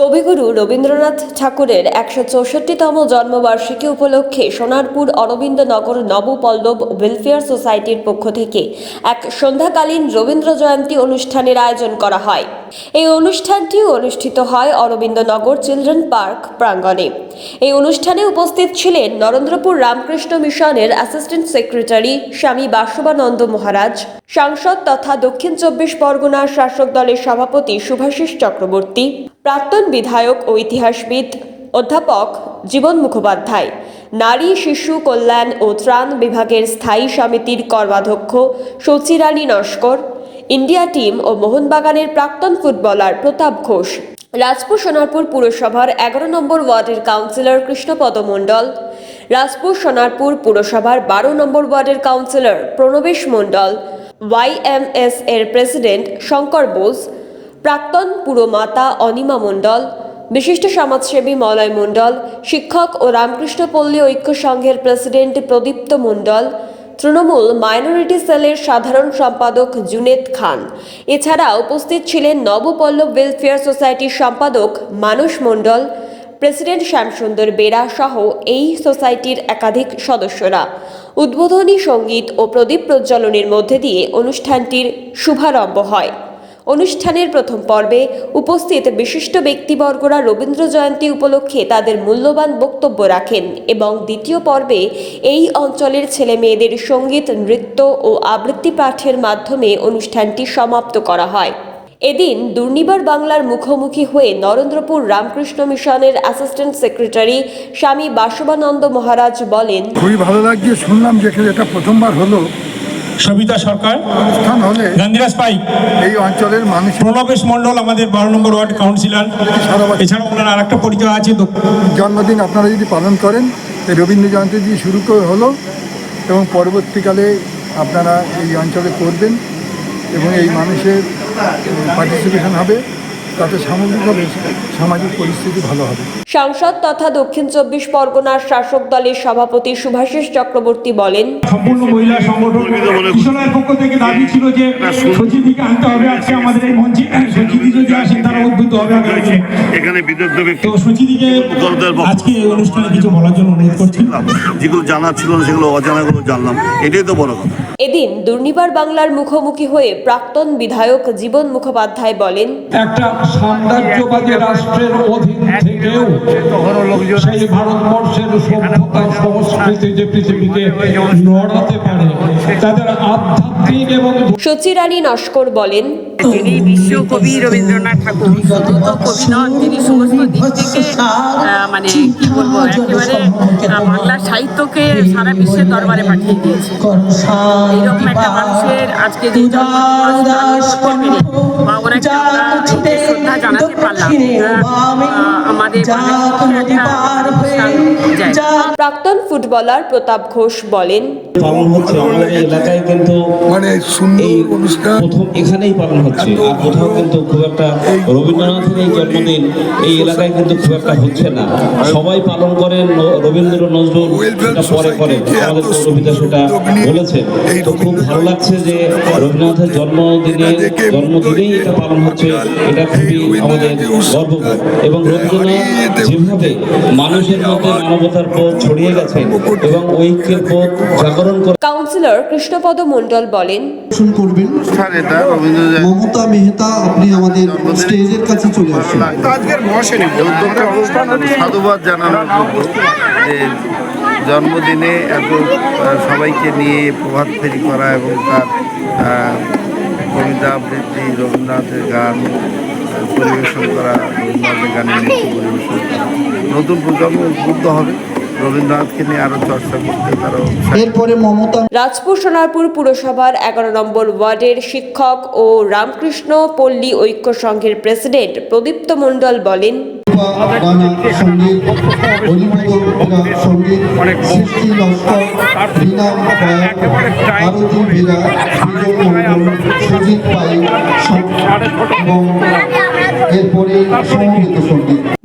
কবিগুরু রবীন্দ্রনাথ ঠাকুরের একশো চৌষট্টিতম জন্মবার্ষিকী উপলক্ষে সোনারপুর অরবিন্দনগর নবপল্লব ওয়েলফেয়ার সোসাইটির পক্ষ থেকে এক সন্ধ্যাকালীন রবীন্দ্র জয়ন্তী অনুষ্ঠানের আয়োজন করা হয়। এই অনুষ্ঠানটি অনুষ্ঠিত হয় অরবিন্দনগর চিলড্রেন পার্ক প্রাঙ্গণে। এই অনুষ্ঠানে উপস্থিত ছিলেন নরেন্দ্রপুর রামকৃষ্ণ মিশনের অ্যাসিস্ট্যান্ট সেক্রেটারি স্বামী বাসবানন্দ মহারাজ, সাংসদ তথা দক্ষিণ চব্বিশ পরগনার শাসক দলের সভাপতি শুভাশিস চক্রবর্তী প্রাক্তন বিধায়ক ও ইতিহাসবিদ অধ্যাপক জীবন মুখোপাধ্যায়, নারী, শিশু, কল্যাণ ও ত্রাণ বিভাগের স্থায়ী সমিতির কর্মাধ্যক্ষ সচিরানী নস্কর, ইন্ডিয়া টিম ও মোহনবাগানের প্রাক্তন ফুটবলার প্রতাপ ঘোষ, রাজপুর সোনারপুর পুরসভার এগারো নম্বর ওয়ার্ডের কাউন্সিলর কৃষ্ণপদ মণ্ডল, রাজপুর সোনারপুর পুরসভার বারো নম্বর ওয়ার্ডের কাউন্সিলর প্রণবেশ মণ্ডল ওয়াইএমএস এর প্রেসিডেন্ট শঙ্কর বোস প্রাক্তন পুরমাতা অনিমা মণ্ডল, বিশিষ্ট সমাজসেবী মলয় মণ্ডল, শিক্ষক ও রামকৃষ্ণ পল্লী ঐক্য সংঘের প্রেসিডেন্ট প্রদীপ্ত মণ্ডল, তৃণমূল মাইনরিটি সেলের সাধারণ সম্পাদক জুনেদ খান। এছাড়া উপস্থিত ছিলেন নবপল্লব ওয়েলফেয়ার সোসাইটির সম্পাদক মানস মণ্ডল, প্রেসিডেন্ট শ্যামসুন্দর বেরা সহ এই সোসাইটির একাধিক সদস্যরা। উদ্বোধনী সংগীত ও প্রদীপ প্রজ্বলনের মধ্যে দিয়ে অনুষ্ঠানটির শুভারম্ভ হয়। অনুষ্ঠানের প্রথম পর্বে উপস্থিত বিশিষ্ট ব্যক্তিবর্গরা রবীন্দ্র জয়ন্তী উপলক্ষে তাদের মূল্যবান বক্তব্য রাখেন এবং দ্বিতীয় পর্বে এই অঞ্চলের ছেলে মেয়েদের সংগীত, নৃত্য ও আবৃত্তি পাঠের মাধ্যমে অনুষ্ঠানটি সমাপ্ত করা হয়। এদিন দুর্নিবার বাংলার মুখোমুখি হয়ে নরেন্দ্রপুর রামকৃষ্ণ মিশনের অ্যাসিস্ট্যান্ট সেক্রেটারি স্বামী বাসবানন্দ মহারাজ বলেন, খুবই ভালো লাগছে, শুনলাম যে এটা প্রথমবার হলো। সবিতা সরকার গান্ধীরাজ পাই এই অঞ্চলের মানুষ প্রণবেশ মন্ডল আমাদের বারো নম্বর ওয়ার্ড কাউন্সিলর। এছাড়াও ওনার আরেকটা পরিচয় আছে জন্মদিন আপনারা যদি পালন করেন রবীন্দ্র জয়ন্তী দিয়ে শুরু করে হলো এবং পরবর্তীকালে আপনারা এই অঞ্চলে করবেন এবং এই মানুষের পার্টিসিপেশন হবে তাতে সামগ্রিকভাবে সামাজিক পরিস্থিতি ভালো হবে। সাংসদ তথা দক্ষিণ চব্বিশ পরগনার শাসক দলের সভাপতি শুভাশিস চক্রবর্তী বলেন সম্পূর্ণ মহিলা সংগঠন কিশোরের পক্ষ থেকে দাবি ছিল যে সচিদিকে আনতে হবে। আজকে আমাদের এই মঞ্চে সচিদি যদি আসেন তারা উদ্বুদ্ধ হবে এখানে বিদগ্ধ ব্যক্তি সচিদিকে আজকে এই অনুষ্ঠানে কিছু বলার জন্য অনুরোধ করছি। যেগুলো জানা ছিল না সেগুলো অজানাগুলো জানলাম। এটাই তো বড় কথা। এদিন দুর্নিবার বাংলার মুখোমুখি হয়ে প্রাক্তন বিধায়ক জীবন মুখোপাধ্যায় বলেন একটা সাম্রাজ্যবাদী রাষ্ট্রের অধীন থেকেও সেই ভারতবর্ষের সভ্যতা সংস্কৃতি যে পৃথিবীকে নড়াতে পারে তাদের আধ্যাত্মিক এবং সচিরানী নস্কর বলেন তিনি বিশ্বকবি রবীন্দ্রনাথ ঠাকুর। শুধু কবি নন তিনি সমস্ত দিক থেকে মানে কি বলব, একেবারে বাংলা সাহিত্যকে সারা বিশ্বের দরবারে পাঠিয়ে দিয়েছে। এইরকম একটা মানুষের আজকে যে বা শ্রদ্ধা জানাতে পারলাম। আমাদের একটা প্রাক্তন ফুটবলার প্রতাপ ঘোষ বলেন পালন হচ্ছে আমাদের এলাকায় কিন্তু মানে এই অনুষ্ঠান প্রথম এখানেই পালন হচ্ছে। আর কোথাও কিন্তু খুব একটা রবীন্দ্রনাথের এই জন্মদিন এই এলাকায় কিন্তু খুব একটা হচ্ছে না। সবাই পালন করে ন- রবীন্দ্র নজরুল সেটা পরে করে আমাদের কবিতা সেটা বলেছে তো খুব ভালো লাগছে যে রবীন্দ্রনাথের জন্মদিনে জন্মদিনেই এটা পালন হচ্ছে। এটা খুবই আমাদের গর্ববোধ। এবং রবীন্দ্রনাথ যেভাবে মানুষের মধ্যে মানবতার পথ ছড়িয়ে গেছেন এবং ঐক্যের পথ জাগরণ করে কাউন্সিলর কৃষ্ণপদ মণ্ডল বলেন করবেন। মমতা মেহতা আপনি আমাদের স্টেজের কাছে চলে আসুন। খুব সাধুবাদ জানানোর জন্মদিনে এত সবাইকে নিয়ে প্রভাত ফেরি করা এবং তার আহ, কবিতা আবৃত্তি রবীন্দ্রনাথের গান পরিবেশন করা রবীন্দ্রনাথের গানের নৃত্য পরিবেশন করা। নতুন প্রজন্ম উদ্বুদ্ধ হবে। রবীন্দ্রনাথকে নিয়ে আরও চর্চা করতে তারা এরপরে মমতা রাজপুর সোনারপুর পুরসভার এগারো নম্বর ওয়ার্ডের শিক্ষক ও রামকৃষ্ণ পল্লী ঐক্য সংঘের প্রেসিডেন্ট প্রদীপ্ত মণ্ডল বলেন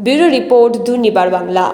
ব্যুরো রিপোর্ট দুর্নিবার বাংলা।